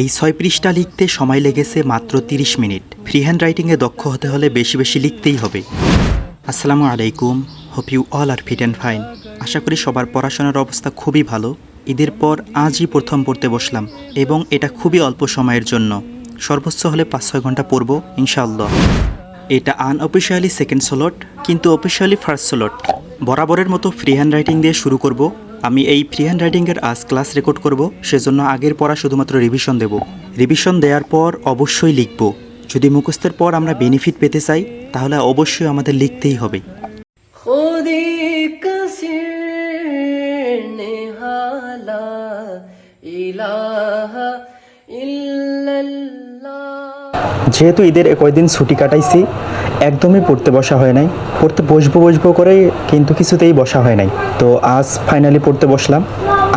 এই ছয় পৃষ্ঠা লিখতে সময় লেগেছে মাত্র তিরিশ মিনিট। ফ্রি হ্যান্ড রাইটিংয়ে দক্ষ হতে হলে বেশি বেশি লিখতেই হবে। আসসালামু আলাইকুম। Hope you all are fit and fine আশা করি সবার পড়াশোনার অবস্থা খুবই ভালো। ঈদের পর আজই প্রথম পড়তে বসলাম এবং এটা খুবই অল্প সময়ের জন্য। সর্বোচ্চ হলে পাঁচ ছয় ঘণ্টা পড়ব, ইনশাআল্লাহ। এটা আনঅফিসিয়ালি সেকেন্ড স্লট কিন্তু অফিসিয়ালি ফার্স্ট স্লট বরাবরের মতো ফ্রি হ্যান্ড রাইটিং দিয়ে শুরু করব। আমি এই ফ্রি হ্যান্ড রাইটিংয়ের আজ ক্লাস রেকর্ড করব, সেজন্য আগের পড়া শুধুমাত্র রিভিশন দেব। রিভিশন দেওয়ার পর অবশ্যই লিখব। যদি মুখস্থের পর আমরা বেনিফিট পেতে চাই, তাহলে অবশ্যই আমাদের লিখতেই হবে। যেহেতু ঈদের এ কয়দিন ছুটি কাটাইছি, একদমই পড়তে বসা হয় নাই। পড়তে বসবো বসবো করে কিন্তু কিছুতেই বসা হয় নাই। তো আজ ফাইনালি পড়তে বসলাম।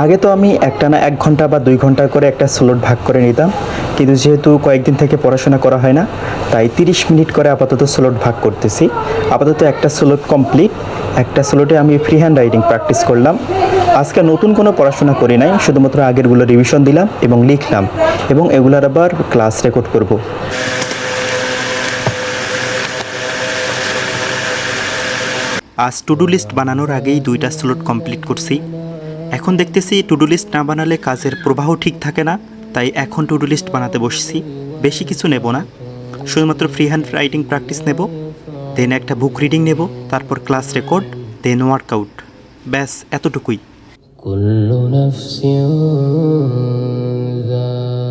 আগে তো আমি একটা না এক ঘণ্টা বা দুই ঘণ্টা করে একটা স্লোট ভাগ করে নিতাম। কিন্তু যেহেতু কয়েকদিন থেকে পড়াশোনা করা হয় না, তাই তিরিশ মিনিট করে আপাতত স্লোট ভাগ করতেছি। আপাতত একটা স্লোট কমপ্লিট একটা স্লোটে আমি ফ্রি হ্যান্ড রাইটিং প্র্যাকটিস করলাম। আজকে নতুন কোনো পড়াশোনা করি নাই, শুধুমাত্র আগেরগুলো রিভিশন দিলাম এবং লিখলাম এবং এগুলার আবার ক্লাস রেকর্ড করব। আজ টু ডু লিস্ট বানানোর আগেই দুইটা স্লট কমপ্লিট করছি। এখন দেখতেছি টু ডু লিস্ট না বানালে কাজের প্রবাহ ঠিক থাকে না, তাই এখন টু ডু লিস্ট বানাতে বসছি। বেশি কিছু নেব না। শুধুমাত্র ফ্রি হ্যান্ড রাইটিং প্র্যাকটিস নেব দেন একটা বুক রিডিং নেব, তারপর ক্লাস রেকর্ড দেন ওয়ার্কআউট ব্যাস, এতটুকুই। كل نفس ذائقة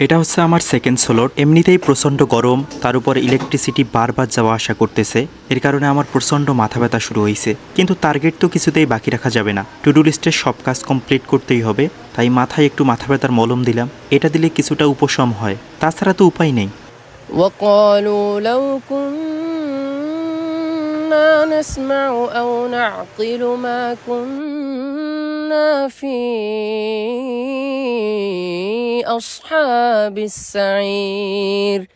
এটা হচ্ছে আমার সেকেন্ড স্লট এমনিতেই প্রচণ্ড গরম তার উপর ইলেকট্রিসিটি বারবার যাওয়া আসা করতেছে এর কারণে আমার প্রচণ্ড মাথা ব্যথা শুরু হয়েছে কিন্তু টার্গেট তো কিছুতেই বাকি রাখা যাবে না টু ডু লিস্টের সব কাজ কমপ্লিট করতেই হবে তাই মাথায় একটু মাথা ব্যথার মলম দিলাম এটা দিলে কিছুটা উপশম হয় তাছাড়া তো উপায় নেই وقالوا لو كنا نسمع أو نعقل ما كنا في أصحاب السعير.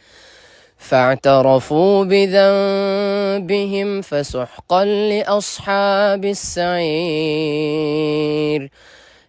فاعترفوا بذنبهم فسحقا لأصحاب السعير.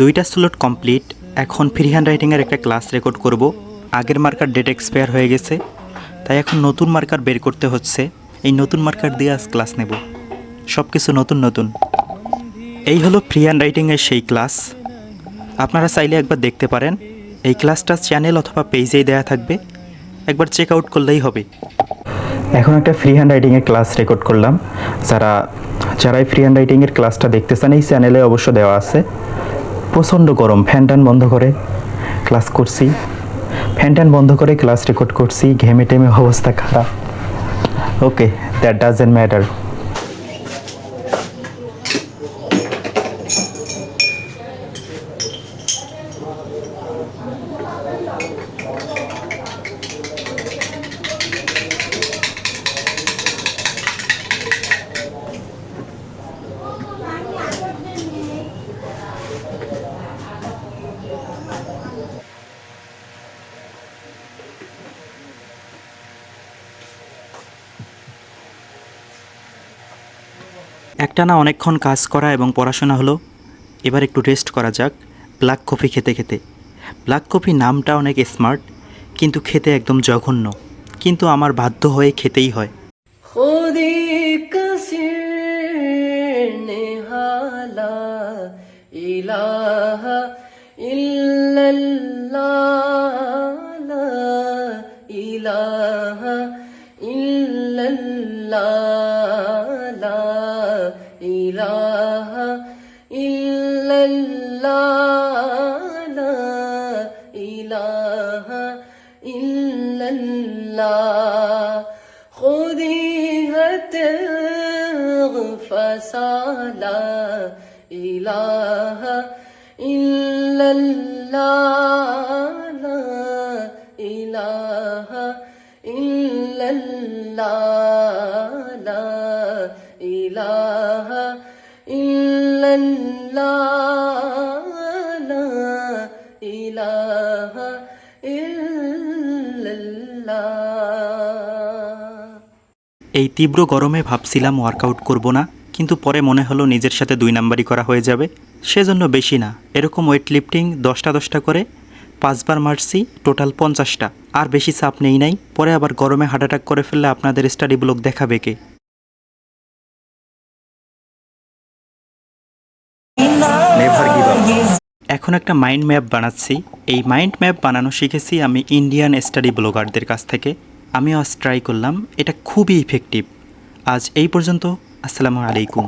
দুইটা স্লট কমপ্লিট এখন ফ্রি হ্যান্ড রাইটিংয়ের একটা ক্লাস রেকর্ড করব। আগের মার্কার ডেট এক্সপায়ার হয়ে গেছে, তাই এখন নতুন মার্কার বের করতে হচ্ছে। এই নতুন মার্কার দিয়ে আজ ক্লাস নেব। সব কিছু নতুন নতুন। এই হলো ফ্রি হ্যান্ড রাইটিংয়ের সেই ক্লাস আপনারা চাইলে একবার দেখতে পারেন। এই ক্লাসটা চ্যানেল অথবা পেজেই দেয়া থাকবে। একবার চেক আউট করলেই হবে। এখন একটা ফ্রি হ্যান্ড রাইটিংয়ের ক্লাস রেকর্ড করলাম। যারা, যারাই ফ্রি হ্যান্ড রাইটিংয়ের ক্লাসটা দেখতে চান, এই চ্যানেলে অবশ্য দেওয়া আছে। প্রচণ্ড গরম। ফ্যান ট্যান বন্ধ করে ক্লাস করছি। ফ্যান ট্যান বন্ধ করে ক্লাস রেকর্ড করছি। ঘেমে টেমে অবস্থা খারাপ। ওকে দ্যাট ডাজেন্ট ম্যাটার একটানা অনেকক্ষণ কাজ করা এবং পড়াশোনা হলো। এবার একটু রেস্ট করা যাক ব্ল্যাক কফি খেতে খেতে। ব্ল্যাক কফি নামটা অনেক স্মার্ট কিন্তু খেতে একদম জঘন্য। কিন্তু আমার বাধ্য হয়ে খেতেই হয়। ইলাহা ইল্লাল্লাহ। لا خذيها تغفص لا إله إلا الله. لا إله إلا الله. لا إله إلا الله. এই তীব্র গরমে ভাবছিলাম ওয়ার্কআউট করব না, কিন্তু পরে মনে হলো নিজের সাথে দুই নাম্বারই করা হয়ে যাবে। সেজন্য বেশি না, এরকম ওয়েট লিফটিং দশটা দশটা করে পাঁচবার মারছি টোটাল পঞ্চাশটা। আর বেশি চাপ নেই নাই, পরে আবার গরমে হার্ট অ্যাটাক করে ফেললে আপনাদের স্টাডি ব্লক দেখাবে কে? এখন একটা মাইন্ড ম্যাপ বানাচ্ছি। এই মাইন্ড ম্যাপ বানানো শিখেছি আমি ইন্ডিয়ান স্টাডি ব্লগারদের কাছ থেকে। আমি আজ ট্রাই করলাম। এটা খুবই ইফেক্টিভ আজ এই পর্যন্ত। আসসালামু আলাইকুম।